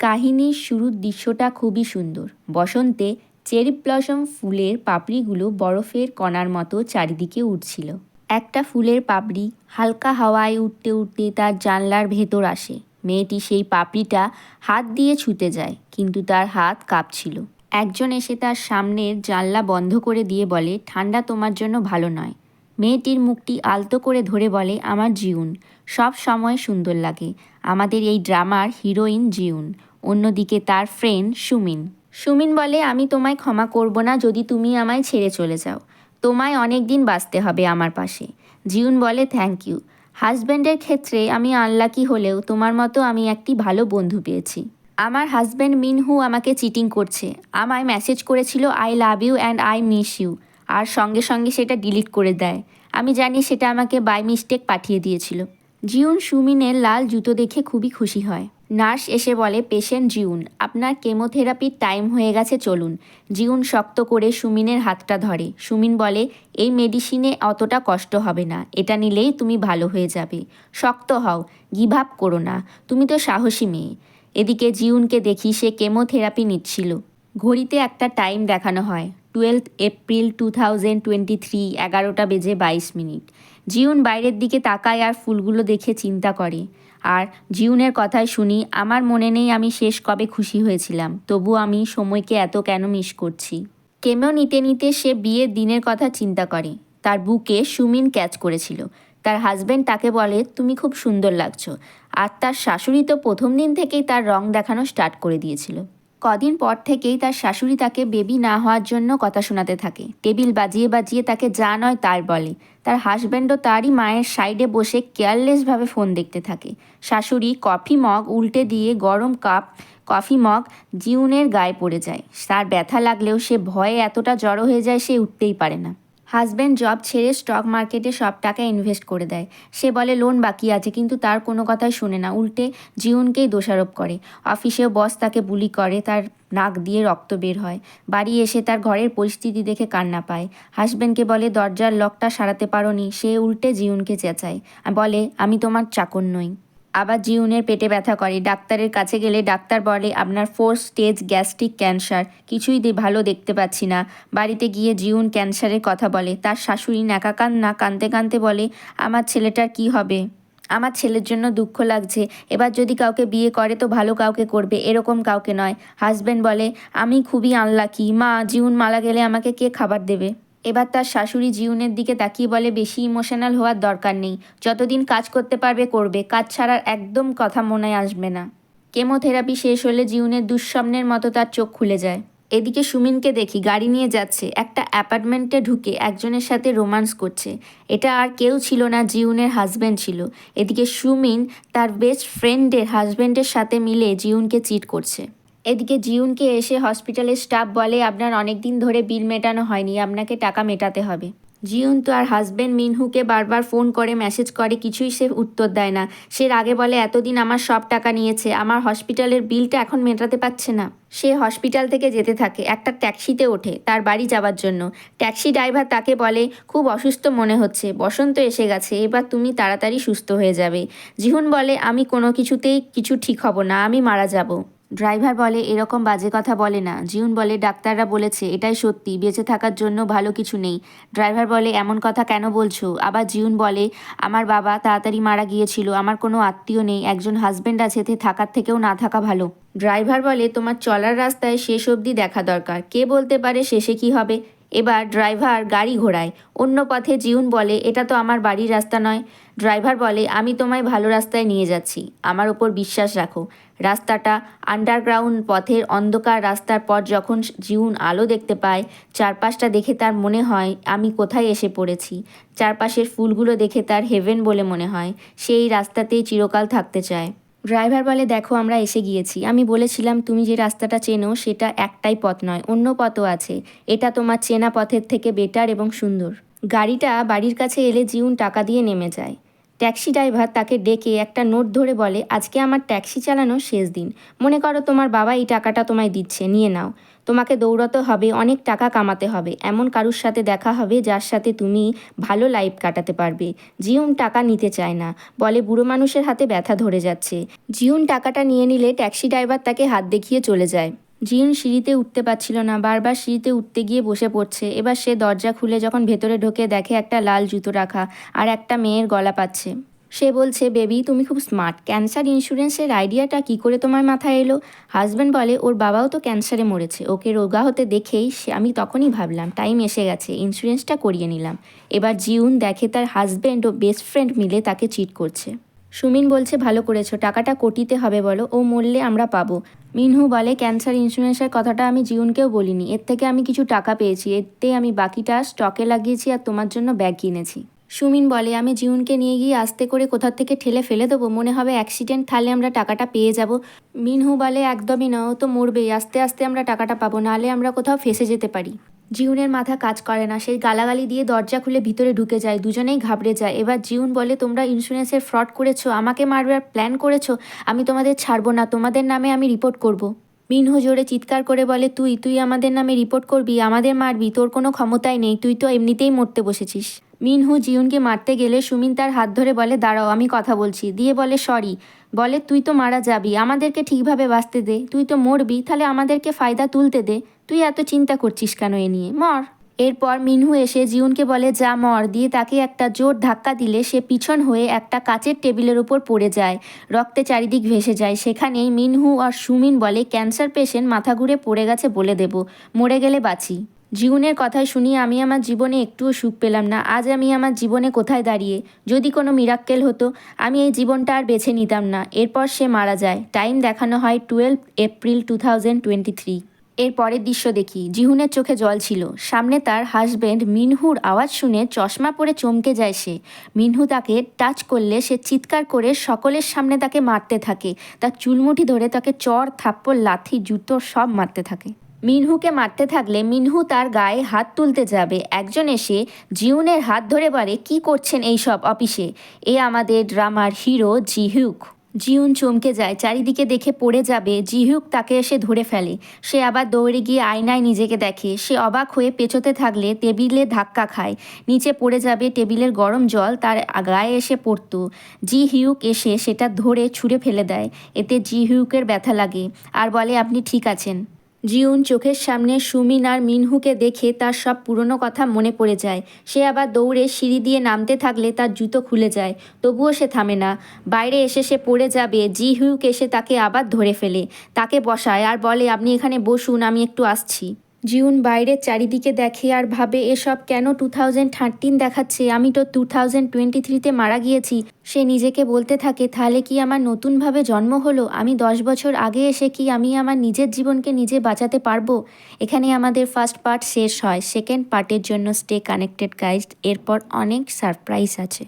কাহিনীর শুরুর দৃশ্যটা খুবই সুন্দর। বসন্তে চেরি ব্লসম ফুলের পাপড়িগুলো বরফের কণার মতো চারিদিকে উঠছিল। একটা ফুলের পাপড়ি হালকা হাওয়ায় উঠতে উঠতে তার জানলার ভেতর আসে। মেয়েটি সেই পাপড়িটা হাত দিয়ে ছুতে যায়, কিন্তু তার হাত কাঁপছিল। একজন এসে তার সামনের জানলা বন্ধ করে দিয়ে বলে, ঠান্ডা তোমার জন্য ভালো নয়। মেয়েটির মুখটি আলতো করে ধরে বলে, আমার জিউন, সব সময় সুন্দর লাগে। আমাদের এই ড্রামার হিরোইন জিউন। অন্যদিকে তার ফ্রেন্ড সুমিন। সুমিন বলে, আমি তোমায় ক্ষমা করব না যদি তুমি আমায় ছেড়ে চলে যাও। তোমায় অনেক দিন বাঁচতে হবে আমার পাশে। জিউন বলে থ্যাংক ইউ হাজব্যান্ডের ক্ষেত্রে আমি আনলাকি হলেও তোমার মতো আমি একটি ভালো বন্ধু পেয়েছি। আমার হাজব্যান্ড মিনহু আমাকে চিটিং করছে। আমায় মেসেজ করেছিল I love you and I miss you আর সঙ্গে সঙ্গে সেটা ডিলিট করে দেয়। আমি জানি সেটা আমাকে বাই মিস্টেক পাঠিয়ে দিয়েছিল। জিউন সুমিনের লাল জুতো দেখে খুবই খুশি হয়। নার্স এসে বলে, পেশেন্ট জিউন, আপনার কেমোথেরাপির টাইম হয়ে গেছে, চলুন। জিউন শক্ত করে সুমিনের হাতটা ধরে। সুমিন বলে, এই মেডিসিনে অতটা কষ্ট হবে না, এটা নিলেই তুমি ভালো হয়ে যাবে। শক্ত হও, গিভ আপ করো না, তুমি তো সাহসী মেয়ে। এদিকে জিউনকে দেখি সে কেমোথেরাপি নিচ্ছিল। ঘড়িতে একটা টাইম দেখানো হয় twelve April two thousand twenty three, এগারোটা বেজে বাইশ মিনিট। জিউন বাইরের দিকে তাকায় আর ফুলগুলো দেখে চিন্তা করে। আর জিউনের কথায় শুনি, আমার মনে নেই আমি শেষ কবে খুশি হয়েছিলাম। তবু আমি সময়কে এত কেন মিস করছি? কেমেও নিতে নিতে সে বিয়ের দিনের কথা চিন্তা করে। তার বুকে সুমিন ক্যাচ করেছিল। তার হাজব্যান্ড তাকে বলে, তুমি খুব সুন্দর লাগছো। আর তার শাশুড়ি তো প্রথম দিন থেকেই তার রং দেখানো স্টার্ট করে দিয়েছিল। কদিন পর থেকেই তার শাশুড়ি তাকে বেবি না হওয়ার জন্য কথা শোনাতে থাকে। টেবিল বাজিয়ে বাজিয়ে তাকে যা নয় তার বলে। তার হাজব্যান্ডও তারই মায়ের সাইডে বসে কেয়ারলেসভাবে ফোন দেখতে থাকে। শাশুড়ি কফি মগ উল্টে দিয়ে গরম কাপ, কফি মগ, জিউনের গায়ে পড়ে যায়। তার ব্যথা লাগলেও সে ভয়ে এতটা জড়ো হয়ে যায় সে উঠতেই পারে না। হাজব্যান্ড জব ছেড়ে স্টক মার্কেটে সব টাকা ইনভেস্ট করে দেয়। সে বলে, লোন বাকি আছে, কিন্তু তার কোনো কথাই শুনে না। উল্টে জিউনকেই দোষারোপ করে। অফিসেও বস তাকে বুলি করে, তার নাক দিয়ে রক্ত বের হয়। বাড়ি এসে তার ঘরের পরিস্থিতি দেখে কান্না পায়। হাজব্যান্ডকে বলে, দরজার লকটা সারাতে পারোনি। সে উল্টে জিউনকে চেঁচায়। বলে, আমি তোমার চাকর নই। আবার জিউনের পেটে ব্যথা করে। ডাক্তারের কাছে গেলে ডাক্তার বলে, আপনার ফোর স্টেজ গ্যাস্ট্রিক ক্যান্সার কিছুই ভালো দেখতে পাচ্ছি না। বাড়িতে গিয়ে জিউন ক্যান্সারের কথা বলে। তার শাশুড়ি নাকা কান্না কানতে কানতে বলে, আমার ছেলেটার কি হবে? আমার ছেলের জন্য দুঃখ লাগছে। এবার যদি কাউকে বিয়ে করে তো ভালো কাউকে করবে, এরকম কাউকে নয়। হাজব্যান্ড বলে, আমি খুবই আনলাকি মা, জিউন মারা গেলে আমাকে কে খাবার দেবে? এবার তার শাশুড়ি জিউনের দিকে তাকিয়ে বলে, বেশি ইমোশনাল হওয়ার দরকার নেই। যতদিন কাজ করতে পারবে, করবে। কাজ ছাড়ার একদম কথা মনে আসবে না। কেমোথেরাপি শেষ হলে জিউনের দুঃস্বপ্নের মতো তার চোখ খুলে যায়। এদিকে সুমিনকে দেখি গাড়ি নিয়ে যাচ্ছে। একটা অ্যাপার্টমেন্টে ঢুকে একজনের সাথে রোমান্স করছে। এটা আর কেউ ছিল না, জিউনের হাজব্যান্ড ছিল। এদিকে সুমিন তার বেস্ট ফ্রেন্ডের হাজব্যান্ডের সাথে মিলে জিউনকে চিট করছে। এদিকে জিউনকে এসে হসপিটালের স্টাফ বলে, আপনার অনেক দিন ধরে বিল মেটানো হয়নি, আপনাকে টাকা মেটাতে হবে। জিউন তো আর হাজব্যান্ড মিনহুকে বারবার ফোন করে মেসেজ করে, কিছুই সে উত্তর দেয় না। সে আগে বলে, এতদিন আমার সব টাকা নিয়েছে, আমার হসপিটালের বিলটা এখন মেটাতে পারছে না। সে হসপিটাল থেকে যেতে থাকে, একটা ট্যাক্সিতে ওঠে, তার বাড়ি যাওয়ার জন্য। ট্যাক্সি ড্রাইভার তাকে বলে, খুব অসুস্থ মনে হচ্ছে, বসন্ত এসে গেছে, এবার তুমি তাড়াতাড়ি সুস্থ হয়ে যাবে। জিহুন বলে, আমি কোনো কিছুতেই কিছু ঠিক হব না, আমি মারা যাব। ড্রাইভার বলে, এরকম বাজে কথা বলে না। জিউন বলে, ডাক্তাররা বলেছে, এটাই সত্যি, বেঁচে থাকার জন্য ভালো কিছু নেই। ড্রাইভার বলে, এমন কথা কেন বলছো? আবার জিউন বলে, আমার বাবা তাড়াতাড়ি মারা গিয়েছিল, আমার কোনো আত্মীয় নেই, একজন হাজব্যান্ড আছে তে থাকার থেকেও না থাকা ভালো। ড্রাইভার বলে, তোমার চলার রাস্তায় শেষ অবধি দেখা দরকার। কে বলতে পারে শেষে কি হবে? এবার ড্রাইভার গাড়ি ঘোরায় অন্য পথে জিউন বলে, এটা তো আমার বাড়ির রাস্তা নয়। ড্রাইভার বলে, আমি তোমায় ভালো রাস্তায় নিয়ে যাচ্ছি। আমার ওপর বিশ্বাস রাখো। রাস্তাটা আন্ডারগ্রাউন্ড পথের অন্ধকার রাস্তার পর যখন জিউন আলো দেখতে পায়, চারপাশটা দেখে তার মনে হয়, আমি কোথায় এসে পড়েছি? চারপাশের ফুলগুলো দেখে তার হেভেন বলে মনে হয়, সেই রাস্তাতেই চিরকাল থাকতে চায়। ড্রাইভার বলে, দেখো, আমরা এসে গিয়েছি। আমি বলেছিলাম, তুমি যে রাস্তাটা চেনো, সেটা একটাই পথ নয়, অন্য পথও আছে। এটা তোমার চেনা পথের থেকে বেটার এবং সুন্দর। গাড়িটা বাড়ির কাছে এলে জিউন টাকা দিয়ে নেমে যায়। ট্যাক্সি ড্রাইভার তাকে ডেকে একটা নোট ধরে বলে, আজকে আমার ট্যাক্সি চালানো শেষ দিন। মনে করো তোমার বাবা এই টাকাটা তোমায় দিচ্ছে, নিয়ে নাও। তোমাকে দৌড়াতে হবে, অনেক টাকা কামাতে হবে। এমন কারুর সাথে দেখা হবে যার সাথে তুমি ভালো লাইফ কাটাতে পারবে। জিউন টাকা নিতে চায় না। বলে, বুড়ো মানুষের হাতে ব্যথা ধরে যাচ্ছে। জিউন টাকাটা নিয়ে নিলে ট্যাক্সি ড্রাইভার তাকে হাত দেখিয়ে চলে যায়। জিউন সিঁড়িতে উঠতে পারছিল না, বারবার সিঁড়িতে উঠতে গিয়ে বসে পড়ছে। এবার সে দরজা খুলে যখন ভেতরে ঢোকে দেখে একটা লাল জুতো রাখা আর একটা মেয়ের গলা পাচ্ছে। সে বলছে, বেবি, তুমি খুব স্মার্ট। ক্যান্সার ইন্স্যুরেন্সের আইডিয়াটা কি করে তোমার মাথায় এলো? হাজব্যান্ড বলে, ওর বাবাও তো ক্যান্সারে মরেছে। ওকে রোগা হতে দেখেই সে, আমি তখনই ভাবলাম, টাইম এসে গেছে, ইন্স্যুরেন্সটা করিয়ে নিলাম। এবার জিউন দেখে তার হাজব্যান্ড ও বেস্ট ফ্রেন্ড মিলে তাকে চিট করছে। সুমিন বলছে, ভালো করেছ, টাকাটা কোটিতে হবে বলো, ও মরলে আমরা পাবো। মিনহু বলে, ক্যান্সার ইন্স্যুরেন্সের কথাটা আমি জিউনকেও বলিনি। এর থেকে আমি কিছু টাকা পেয়েছি, এতে আমি বাকিটা স্টকে লাগিয়েছি আর তোমার জন্য ব্যাগ কিনেছি। সুমিন বলে, আমি জিউনকে নিয়ে গিয়ে আস্তে করে কোথার থেকে ঠেলে ফেলে দেবো? মনে হবে অ্যাক্সিডেন্ট তাহলে আমরা টাকাটা পেয়ে যাব। মিনহু বলে, একদমই না, ও তো মরবেই। আস্তে আস্তে আমরা টাকাটা পাবো, নাহলে আমরা কোথাও ফেসে যেতে পারি। জিউনের মাথা কাজ করে না। সেই গালাগালি দিয়ে দরজা খুলে ভিতরে ঢুকে যায়, দুজনেই ঘাবড়ে যায়। এবার জিউন বলে, তোমরা ইন্স্যুরেন্সের ফ্রড করেছ, আমাকে মারবার প্ল্যান করেছ? আমি তোমাদের ছাড়বো না, তোমাদের নামে আমি রিপোর্ট করব। মিনহু জোরে চিৎকার করে বলে, তুই তুই আমাদের নামে রিপোর্ট করবি, আমাদের মারবি, তোর কোনো ক্ষমতাই নেই, তুই তো এমনিতেই মরতে বসেছিস। মিনহু জিউনকে মারতে গেলে সুমিন তার হাত ধরে বলে, দাঁড়াও, আমি কথা বলছি। দিয়ে বলে, সরি। বলে, তুই তো মারা যাবি, আমাদেরকে ঠিকভাবে বাঁচতে দে, তুই তো মরবি, তাহলে আমাদেরকে ফায়দা তুলতে দে, তুই এত চিন্তা করছিস কেন এ নিয়ে? মর। এরপর মিনহু এসে জিউনকে বলে, যা মর। দিয়ে তাকে একটা জোর ধাক্কা দিলে সে পিছন হয়ে একটা কাচের টেবিলের উপর পড়ে যায়। রক্তে চারিদিক ভেসে যায়। সেখানেই মিনহু আর সুমিন বলে, ক্যান্সার পেশেন্ট মাথা ঘুরে পড়ে গেছে বলে দেব। মরে গেলে বাঁচি। জীবনের কথাই শুনি আমি আমার জীবনে একটুও সুখ পেলাম না। আজ আমি আমার জীবনে কোথায় দাঁড়িয়ে? যদি কোনো মিরাক্কেল হতো, আমি এই জীবনটা আর বেছে নিতাম না। এরপর সে মারা যায়। টাইম দেখানো হয় twelve April two thousand twenty three. এর পরের দৃশ্য দেখি। জিহুনের চোখে জল ছিল। সামনে তার হাজব্যান্ড মিনহুর আওয়াজ শুনে চশমা পরে চমকে যায় সে। মিনহু তাকে টাচ করলে সে চিৎকার করে সকলের সামনে তাকে মারতে থাকে। তার চুলমুঠি ধরে তাকে চর, থাপ্পড়, লাথি, জুতো সব মারতে থাকে। মিনহুকে মারতে থাকলে মিনহু তার গায়ে হাত তুলতে যাবে। একজন এসে জিউনের হাত ধরে বলে, কি করছেন এই সব অফিসে? এ আমাদের ড্রামার হিরো জিহুক। জিউন চমকে যায়, চারিদিকে দেখে পড়ে যাবে, জিহুক তাকে এসে ধরে ফেলে। সে আবার দৌড়ে গিয়ে আয়নায় নিজেকে দেখে। সে অবাক হয়ে পেছোতে থাকলে টেবিলে ধাক্কা খায়। নিচে পড়ে যাবে টেবিলের গরম জল, তার গায়ে এসে পড়ত। জি হিউক এসে সেটা ধরে ছুঁড়ে ফেলে দেয়। এতে জি হিউকের ব্যথা লাগে। আর বলে, আপনি ঠিক আছেন। জিউন চোখের সামনে সুমিন আর মিনহুকে দেখে তার সব পুরনো কথা মনে পড়ে যায়। সে আবার দৌড়ে সিঁড়ি দিয়ে নামতে থাকলে তার জুতো খুলে যায়। তবুও সে থামে না। বাইরে এসে সে পড়ে যাবে। জি হিউক এসে তাকে আবার ধরে ফেলে। তাকে বসায় আর বলে, আপনি এখানে বসুন, আমি একটু আসছি। জিউন বাইরের চারিদিকে দেখে আর ভাবে, এসব কেন টু থাউজেন্ড থার্টিন দেখাচ্ছে? আমি তো টু থাউজেন্ড টোয়েন্টি থ্রিতে মারা গিয়েছি। সে নিজেকে বলতে থাকে, তাহলে কি আমার নতুনভাবে জন্ম হলো? আমি দশ বছর আগে এসে কি আমি আমার নিজের জীবনকে নিজে বাঁচাতে পারব? এখানে আমাদের ফার্স্ট পার্ট শেষ হয়। সেকেন্ড পার্টের জন্য স্টে কানেক্টেড গাইড এরপর অনেক সারপ্রাইজ আছে।